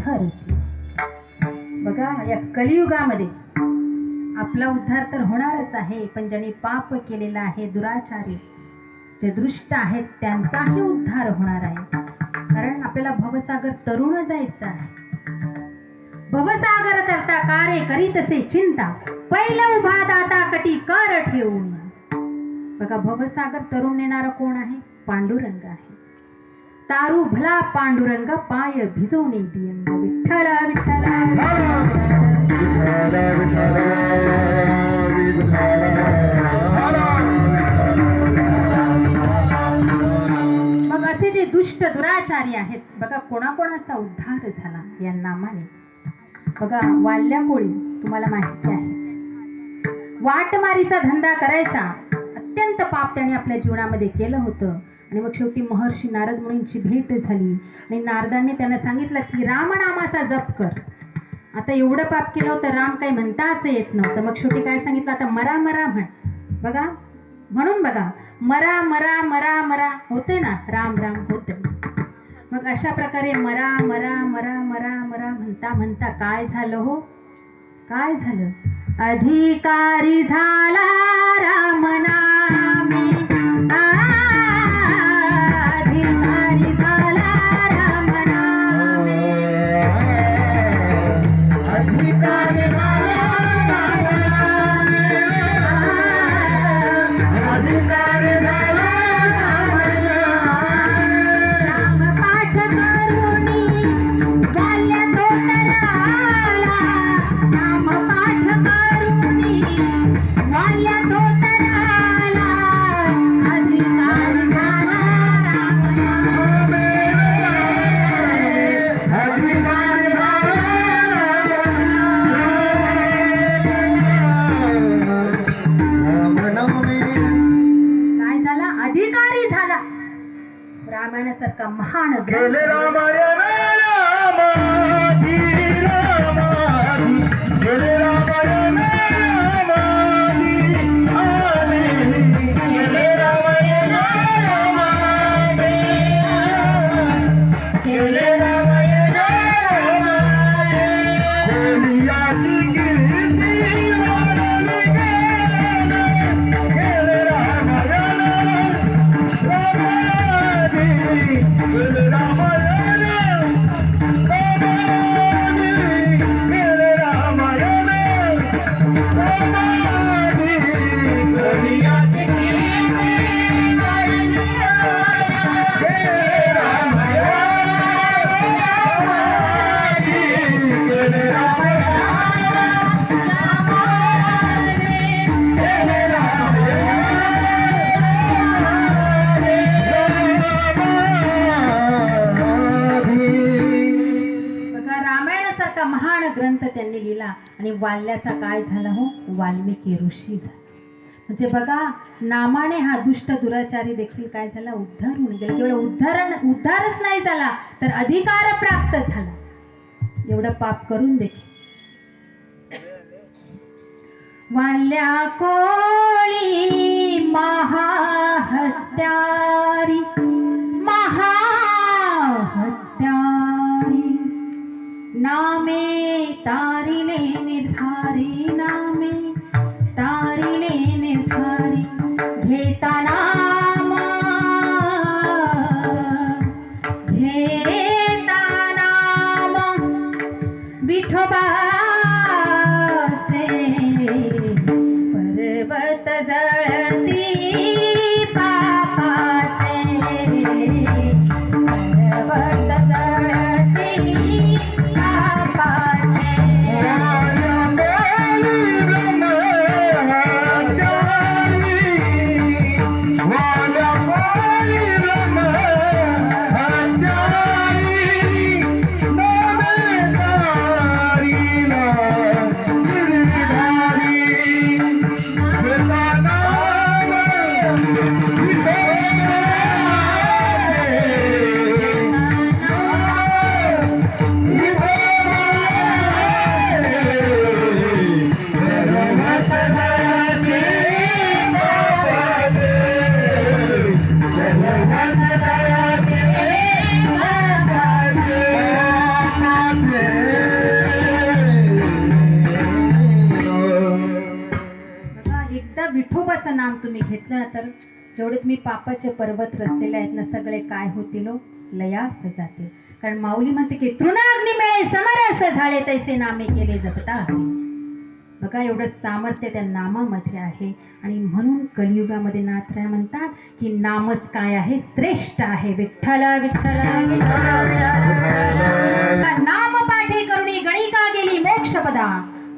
थर. बघा या कलियुगामध्ये आपला उद्धार तर होणारच आहे पण ज्यांनी पाप केलेला आहे दुराचारी जे दृष्ट आहेत त्यांचाही उद्धार होणार आहे. कारण आपल्याला भवसागर तरुण जायचं आहे. भवसागर तरता कारे करीतसे चिंता. पहिला उभा दाता कटी कर ठेवून बघा भवसागर तरुण येणारा कोण आहे? पांडुरंग आहे. तारू भला पांडुरंग पाय भिजवणे दियंग विठ्ठल विठ्ठल मग असे जे दुष्ट दुराचारी आहेत. बघा कोणाकोणाचा उद्धार झाला या नामाने बघा वाल्या कोळी तुम्हाला माहिती आहे. वाटमारीचा धंदा करायचा. अत्यंत पाप त्याने आपल्या जीवनामध्ये केलं होतं. आणि मग शेवटी महर्षी नारद मुनींची भेट झाली. आणि नारदांनी त्यांना सांगितलं की रामनामाचा जप कर. आता एवढं पाप केलं होतं राम काही म्हणताच येत नव्हतं. मग शेवटी काय सांगितलं? आता मरा मरा म्हण. बघा म्हणून बघा. मरा मरा मरा मरा. होते ना? राम राम होते. मग अशा प्रकारे मरा मरा मरा मरा मरा म्हणता म्हणता काय झालं हो? काय झालं? अधिकारी झाला महान ग्रंथ गेले बघा महान ग्रंथ त्यांनी लिहिला. आणि वाल्याचा काय झाला हो? वाल्मिकी ऋषी झाला. म्हणजे बघा नामाने हा दुष्ट दुराचारी देखील काय झाला? उद्धार होऊन गेला. केवळ उद्धारण उद्धारच नाही झाला तर अधिकार प्राप्त झाला. एवढं पाप करून देखील. वाल्या कोळी नाम तुम्ही घेतलं ना तर जेवढे तुम्ही पापाचे पर्वत रचलेले आहेत ना सगळे काय होतील हो? लयास जातील कारण माऊली म्हणते की तृणाग्नी मिळे समरस झाले तैसे नामे केले जपता बघा एवढं सामर्थ्य त्या नामामध्ये आहे. आणि म्हणून कलियुगामध्ये नाथराय म्हणतात की नामच काय आहे? श्रेष्ठ आहे. विठ्ठल विठ्ठल. नाम पाठे करुणी गणिका गेली मोक्षपदा.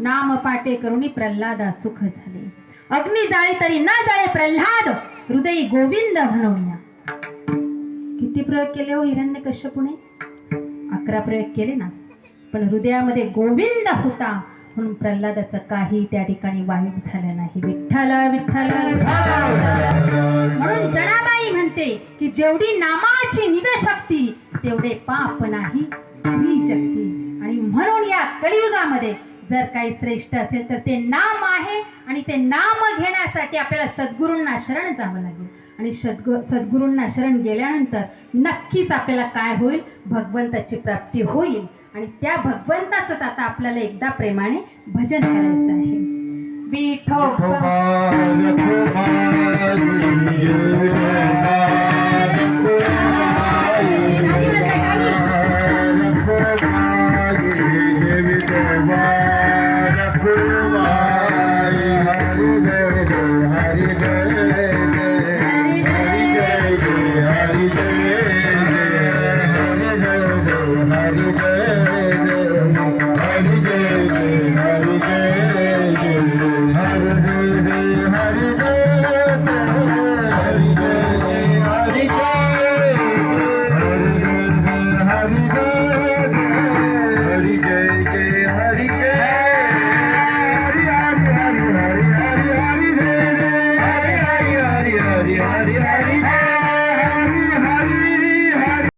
नाम पाठे करुणी प्रल्हादा सुख झाले. अग्नी जाळे तरी न जाळे प्रल्हाद हृदय गोविंद म्हणून किती प्रयोग केले हो हिरण्य कश्यपुने? अकरा प्रयोग केले ना. पण हृदयामध्ये गोविंद होता म्हणून प्रल्हादाचं काही त्या ठिकाणी वाईट झालं नाही. विठ्ठल विठ्ठल म्हणून जणाबाई म्हणते की जेवढी नामाची निजशक्ती तेवढे पाप नाही आणि म्हणून या कलियुगामध्ये जर काही श्रेष्ठ असेल तर ते नाम आहे आणि ते नाम घेण्यासाठी आपल्याला सद्गुरूंना शरण जावं लागेल. आणि सद्गु सद्गुरूंना शरण गेल्यानंतर नक्कीच आपल्याला काय होईल? भगवंताची प्राप्ती होईल. आणि त्या भगवंताचंच आता आपल्याला एकदा प्रेमाने भजन करायचं आहे. विठो